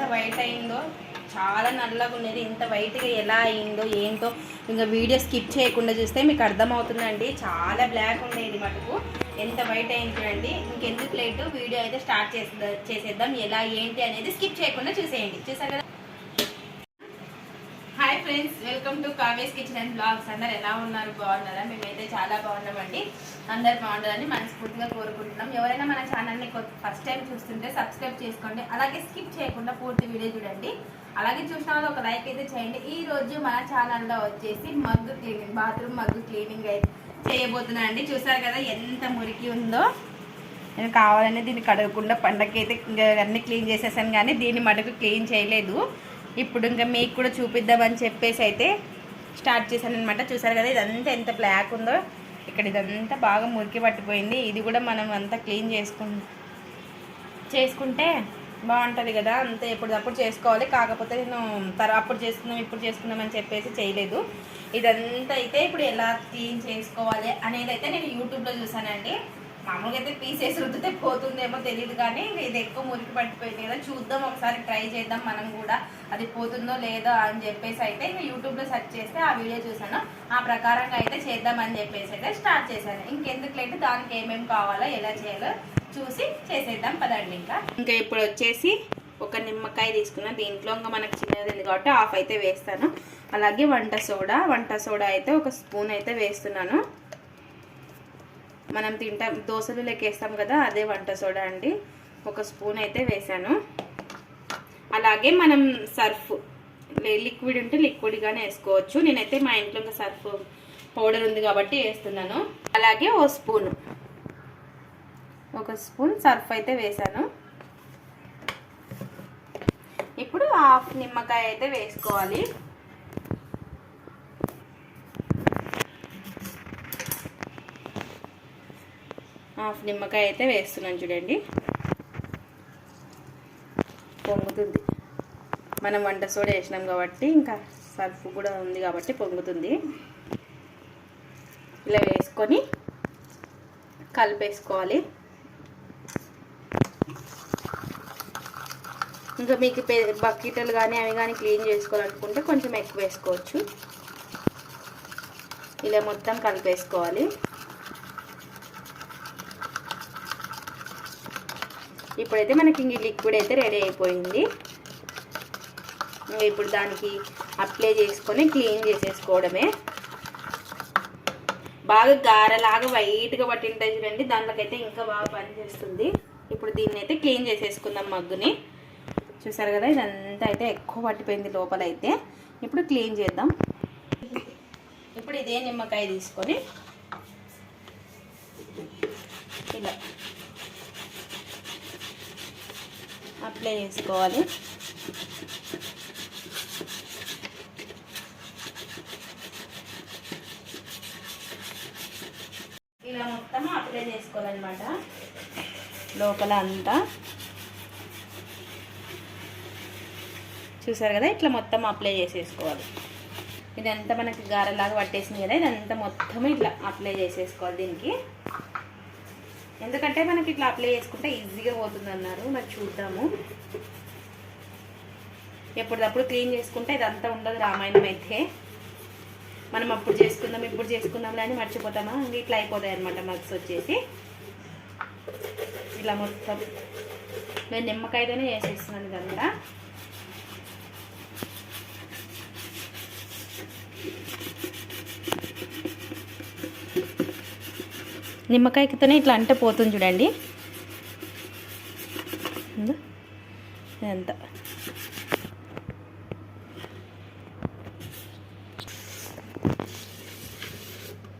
ఎంత వైట్ అయిందో చాలా నల్లగా ఉన్నది. ఇంత వైట్గా ఎలా అయిందో ఏంటో ఇంకా వీడియో స్కిప్ చేయకుండా చూస్తే మీకు అర్థమవుతుందండి. చాలా బ్లాక్ ఉండేది మటుకు. ఎంత వైట్ అయింది చూడండి. ఇంకెందుకు లేటు? వీడియో అయితే స్టార్ట్ చేసేద్దాం. ఎలా ఏంటి అనేది స్కిప్ చేయకుండా చూసేయండి. చూసారు కదా? ఫ్రెండ్స్ వెల్కమ్ టు కావేస్ కిచెన్ అండ్ బ్లాగ్స్. అందరు ఎలా ఉన్నారు? బాగున్నారా? మేమైతే చాలా బాగున్నామండి. అందరు బాగుండాలని మనస్ఫూర్తిగా కోరుకుంటున్నాం. ఎవరైనా మన ఛానల్ని ఫస్ట్ టైం చూస్తుంటే సబ్స్క్రైబ్ చేసుకోండి. అలాగే స్కిప్ చేయకుండా పూర్తి వీడియో చూడండి. అలాగే చూసిన వాళ్ళు ఒక లైక్ అయితే చేయండి. ఈ రోజు మన ఛానల్లో వచ్చేసి mug cleaning bathroom mug cleaning అయితే చేయబోతున్నా అండి చూసారు కదా ఎంత మురికి ఉందో. నేను కావాలనే దీన్ని కడగకుండా పండగకి అయితే ఇంకా అన్ని క్లీన్ చేసేసాను కానీ దీన్ని మటుకు క్లీన్ చేయలేదు. ఇప్పుడు ఇంకా మీకు కూడా చూపిద్దామని చెప్పేసి అయితే స్టార్ట్ చేశాను అనమాట చూసారు కదా ఇదంతా ఎంత బ్లాక్ ఉందో. ఇక్కడ ఇదంతా బాగా మురికి పట్టిపోయింది. ఇది కూడా మనం అంతా క్లీన్ చేసుకు చేసుకుంటే బాగుంటుంది కదా. అంతే ఎప్పటికప్పుడు చేసుకోవాలి. కాకపోతే నేను తర్వాత అప్పుడు చేసుకుందాం ఇప్పుడు చేసుకుందాం అని చెప్పేసి చేయలేదు. ఇదంతా అయితే ఇప్పుడు ఎలా క్లీన్ చేసుకోవాలి అనేది అయితే నేను యూట్యూబ్లో చూసానండి మామూలుగా అయితే పీసేసి రుద్దితే పోతుందేమో తెలియదు కానీ ఇది ఎక్కువ మురికి పట్టిపోయింది కదా చూద్దాం ఒకసారి ట్రై చేద్దాం మనం కూడా అది పోతుందో లేదో అని చెప్పేసి అయితే ఇంకా యూట్యూబ్లో సెర్చ్ చేస్తే ఆ వీడియో చూసాను ఆ ప్రకారంగా అయితే చేద్దామని చెప్పేసి అయితే స్టార్ట్ చేశాను. ఇంకెందుకు దానికి ఏమేమి కావాలో ఎలా చేయాలో చూసి చేసేద్దాం పదండి ఇంకా. ఇంకా ఇప్పుడు వచ్చేసి ఒక నిమ్మకాయ తీసుకున్నా. దీంట్లో ఇంకా మనకు చిన్నది ఉంది కాబట్టి హాఫ్ అయితే వేస్తాను. అలాగే వంట సోడా వంట సోడా అయితే ఒక స్పూన్ అయితే వేస్తున్నాను. మనం తింటాం దోశలు లెక్కేస్తాం కదా అదే వంట సోడా అండి. ఒక స్పూన్ అయితే వేసాను అలాగే మనం సర్ఫ్ లిక్విడ్ ఉంటే లిక్విడ్గానే వేసుకోవచ్చు. నేనైతే మా ఇంట్లో ఇంకా సర్ఫ్ పౌడర్ ఉంది కాబట్టి వేస్తున్నాను. అలాగే ఓ స్పూన్ ఒక స్పూన్ సర్ఫ్ అయితే వేసాను ఇప్పుడు హాఫ్ నిమ్మకాయ అయితే వేసుకోవాలి. హాఫ్ నిమ్మకాయ అయితే వేస్తున్నాను చూడండి. పొంగుతుంది. మనం వంట సోడా వేసినాం కాబట్టి ఇంకా సర్ఫ్ కూడా ఉంది కాబట్టి పొంగుతుంది. ఇలా వేసుకొని కలిపేసుకోవాలి. ఇంకా మీకు బకెట్లు కానీ అవి కానీ క్లీన్ చేసుకోవాలనుకుంటే కొంచెం ఎక్కువ వేసుకోవచ్చు. ఇలా మొత్తం కలిపేసుకోవాలి. ఇప్పుడైతే మనకి ఇంక లిక్విడ్ అయితే రెడీ అయిపోయింది. ఇప్పుడు దానికి అప్లై చేసుకొని క్లీన్ చేసేసుకోవడమే. బాగా గారలాగా వైట్గా పట్టింటాయి చూడండి దాంట్లోకైతే ఇంకా బాగా పనిచేస్తుంది. ఇప్పుడు దీన్ని అయితే క్లీన్ చేసేసుకుందాం మగ్గుని. చూసారు కదా ఇదంతా అయితే ఎక్కువ పట్టిపోయింది లోపల అయితే ఇప్పుడు క్లీన్ చేద్దాం. ఇప్పుడు ఇదే నిమ్మకాయ తీసుకొని ఇలా. అప్లై చేసుకోవాలి. ఇలా మొత్తం అప్లై చేసుకోవాలన్నమాట. లోపల అంతా. చూసారు కదా ఇట్లా మొత్తం అప్లై చేసేసుకోవాలి. ఇదంతా మనకి గారెలాగా పట్టేసింది కదా ఇదంతా మొత్తం ఇట్లా అప్లై చేసేసుకోవాలి దీనికి. ఎందుకంటే మనకి ఇట్లా అప్లై చేసుకుంటే ఈజీగా పోతుంది అన్నారు మరి చూద్దాము. ఎప్పటికప్పుడు క్లీన్ చేసుకుంటే ఇదంతా ఉండదు రామాయణం అయితే. మనం అప్పుడు చేసుకుందాం ఇప్పుడు చేసుకుందాం అని మర్చిపోతామా? ఇట్లా అయిపోతాయి అనమాట మగ్స్ వచ్చేసి. ఇలా మొత్తం. నేను నిమ్మకాయతోనే చేసేస్తున్నాను ఇదంతా. నిమ్మకాయకితోనే ఇట్లా అంటే పోతుంది చూడండి. ఇదంతా.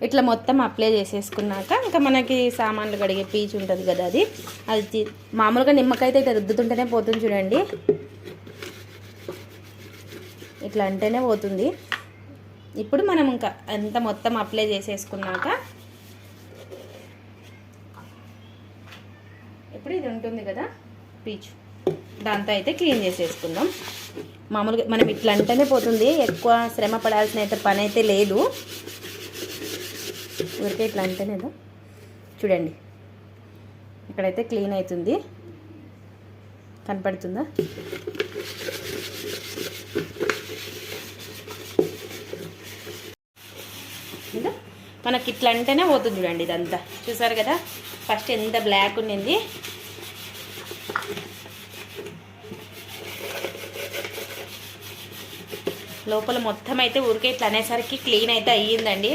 ఇట్లా మొత్తం అప్లై చేసేసుకున్నాక ఇంకా మనకి సామాన్లు కడిగే పీచు ఉంటుంది కదా అది. అది మామూలుగా నిమ్మకాయ అయితే రుద్దుతుంటేనే పోతుంది చూడండి. ఇట్లా అంటేనే పోతుంది. ఇప్పుడు మనం ఇంకా అంత మొత్తం అప్లై చేసేసుకున్నాక ఇప్పుడు ఇది ఉంటుంది కదా పీచు దాంతో అయితే క్లీన్ చేసేసుకుందాం. మామూలుగా మనం ఇట్లా అంటేనే పోతుంది ఎక్కువ శ్రమ పడాల్సిన అయితే పని అయితే లేదు. ఊరికే ఇట్లా అంటేనే చూడండి. ఇక్కడైతే క్లీన్ అవుతుంది. కనపడుతుందా? ఇంకా మనకి ఇట్లా అంటేనే పోతుంది చూడండి ఇదంతా. చూసారు కదా? ఫస్ట్ ఎంత బ్లాక్ ఉండింది లోపల మొత్తం అయితే ఊరికే ఇట్లా అనేసరికి క్లీన్ అయితే అయ్యిందండి.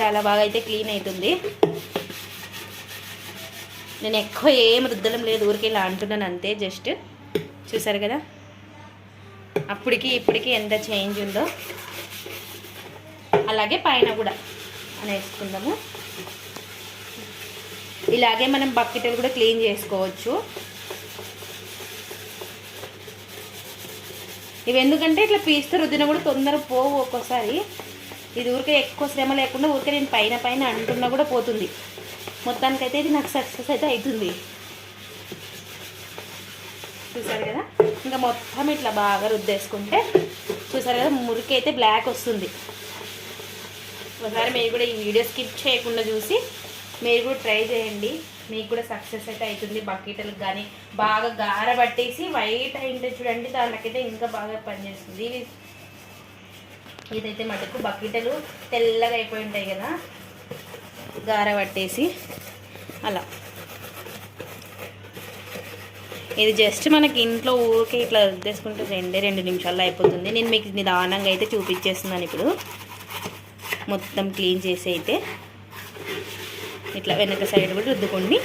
చాలా బాగా అయితే క్లీన్ అవుతుంది నేను ఎక్కువ ఏం రుద్దడం లేదు ఊరికే ఇలా అంటున్నాను అంతే జస్ట్. చూసారు కదా? అప్పటికి ఇప్పటికి ఎంత చేంజ్ ఉందో. అలాగే పైన కూడా అనేసుకుందాము. ఇలాగే మనం బకెట్లు కూడా క్లీన్ చేసుకోవచ్చు. ఇవి ఎందుకంటే ఇట్లా పీస్తే రుద్దిన కూడా తొందర పోవు ఒక్కోసారి. ఇది ఊరికే ఎక్కువ శ్రమ లేకుండా ఊరికే నేను పైన పైన అంటున్నా కూడా పోతుంది. మొత్తానికైతే ఇది నాకు సక్సెస్ అయితే అవుతుంది. చూసారు కదా? ఇంకా మొత్తం ఇట్లా బాగా రుద్దేసుకుంటే చూసారు కదా? మురికి అయితే బ్లాక్ వస్తుంది. ఒకసారి మీరు కూడా ఈ వీడియో స్కిప్ చేయకుండా చూసి మీరు కూడా ట్రై చేయండి. మీకు కూడా సక్సెస్ అయితే అవుతుంది. బకెట్లకు కానీ బాగా గార పట్టేసి వైట్ అయింటే చూడండి దానికైతే ఇంకా బాగా పనిచేస్తుంది. ఇవి ఇదైతే మటుకు బకెటలు తెల్లగా అయిపోయి ఉంటాయి కదా. గార పట్టేసి అలా. ఇది జస్ట్ మనకి ఇంట్లో ఊరికే ఇట్లా రుద్దేసుకుంటే రెండే రెండు నిమిషాల్లో అయిపోతుంది. నేను మీకు నిదానంగా అయితే చూపించేస్తున్నాను ఇప్పుడు. మొత్తం క్లీన్ చేసి అయితే. ఇట్లా వెనక సైడ్ కూడా రుద్దుకోండి.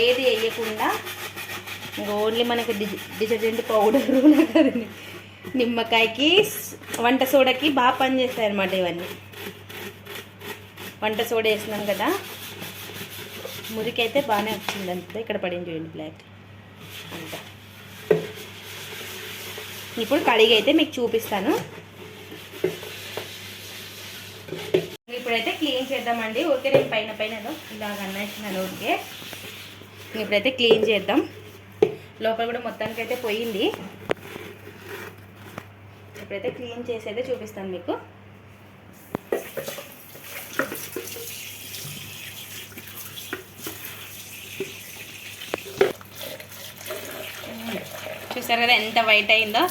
ఏది వేయకుండా ఇంకా ఓన్లీ మనకి డిటర్జెంట్ పౌడర్ కదండి నిమ్మకాయకి వంట సోడాకి బాగా పనిచేస్తాయి అనమాట ఇవన్నీ. వంట సోడా వేసినాం కదా మురికి అయితే బాగానే వచ్చింది అంతే ఇక్కడ పడింది చూడండి బ్లాక్ అంతా. ఇప్పుడు కడిగి అయితే మీకు చూపిస్తాను. ఇప్పుడైతే క్లీన్ చేద్దామండి. ఓకే నేను పైన పైన ఇలాగ అన్నేసినాను ఓకే ఇప్పుడైతే క్లీన్ చేద్దాం. లోపల కూడా మొత్తానికి అయితే పోయింది. ఇప్పుడైతే క్లీన్ చేసి అయితే చూపిస్తాను మీకు. చూసారు కదా ఎంత వైట్ అయిందో?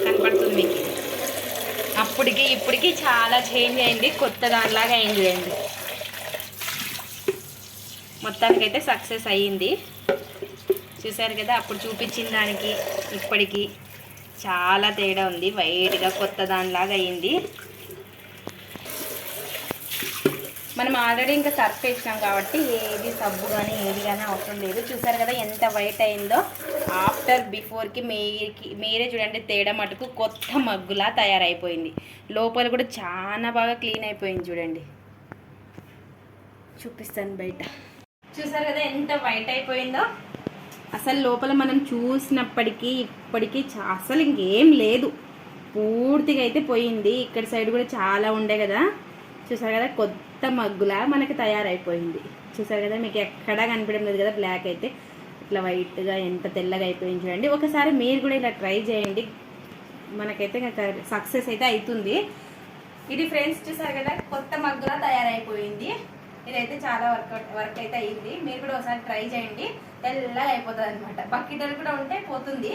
కనపడుతుంది. మీకు అప్పటికి ఇప్పటికి చాలా చేంజ్ అయింది. కొత్త దానిలాగా అయింది చూడండి మొత్తానికైతే సక్సెస్ అయ్యింది. చూసారు కదా అప్పుడు చూపించిన దానికి ఇప్పటికి చాలా తేడా ఉంది. వైట్గా కొత్త దానిలాగా అయ్యింది మనం ఆల్రెడీ ఇంకా సర్ఫ్ వేసినాం కాబట్టి ఏది సబ్బు కానీ ఏది కానీ అవసరం లేదు. చూసారు కదా ఎంత వైట్ అయిందో? ఆఫ్టర్ బిఫోర్కి మీరికి మీరే చూడండి తేడా మటుకు కొత్త మగ్గులా తయారైపోయింది. లోపల కూడా చాలా బాగా క్లీన్ అయిపోయింది చూడండి. చూపిస్తాను బయట. చూసారు కదా ఎంత వైట్ అయిపోయిందో? అసలు లోపల మనం చూసినప్పటికీ ఇప్పటికీ అసలు ఇంకేం లేదు. పూర్తిగా అయితే పోయింది. ఇక్కడ సైడ్ కూడా చాలా ఉండే కదా. చూసారు కదా కొద్ది కొత్త మగ్గులా మనకి తయారైపోయింది. చూసారు కదా మీకు ఎక్కడా కనిపించడం లేదు కదా బ్లాక్ అయితే. ఇట్లా వైట్గా ఎంత తెల్లగా అయిపోయింది చూడండి. ఒకసారి మీరు కూడా ఇలా ట్రై చేయండి. మనకైతే సక్సెస్ అయితే అవుతుంది ఇది ఫ్రెండ్స్ చూసారు కదా కొత్త మగ్గులా తయారైపోయింది. ఇదైతే చాలా వర్క్ వర్క్ అయితే అయింది. మీరు కూడా ఒకసారి ట్రై చేయండి. తెల్లగా అయిపోతుంది అనమాట బకెటలు కూడా ఉంటే పోతుంది.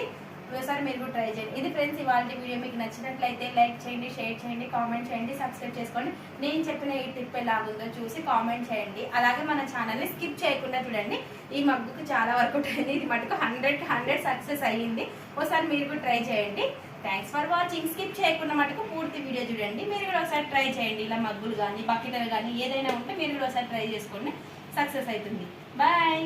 ఒకసారి మీరు కూడా ట్రై చేయండి. ఇది ఫ్రెండ్స్ ఇవాళ వీడియో మీకు నచ్చినట్లయితే లైక్ చేయండి షేర్ చేయండి కామెంట్ చేయండి సబ్స్క్రైబ్ చేసుకోండి. నేను చెప్పిన ఈ టిప్ ఎలా ఉందో చూసి కామెంట్ చేయండి. అలాగే మన ఛానల్ని స్కిప్ చేయకుండా చూడండి. ఈ మగ్గుకు చాలా వరకు ఉంటుంది. ఇది మటుకు హండ్రెడ్ హండ్రెడ్ సక్సెస్ అయ్యింది. ఒకసారి మీరు కూడా ట్రై చేయండి. థ్యాంక్స్ ఫర్ వాచింగ్ స్కిప్ చేయకుండా మటుకు పూర్తి వీడియో చూడండి. మీరు కూడా ఒకసారి ట్రై చేయండి. ఇలా మగ్గులు కానీ బకెటలు కానీ ఏదైనా ఉంటే మీరు కూడా ఒకసారి ట్రై చేసుకోండి. సక్సెస్ అవుతుంది. బాయ్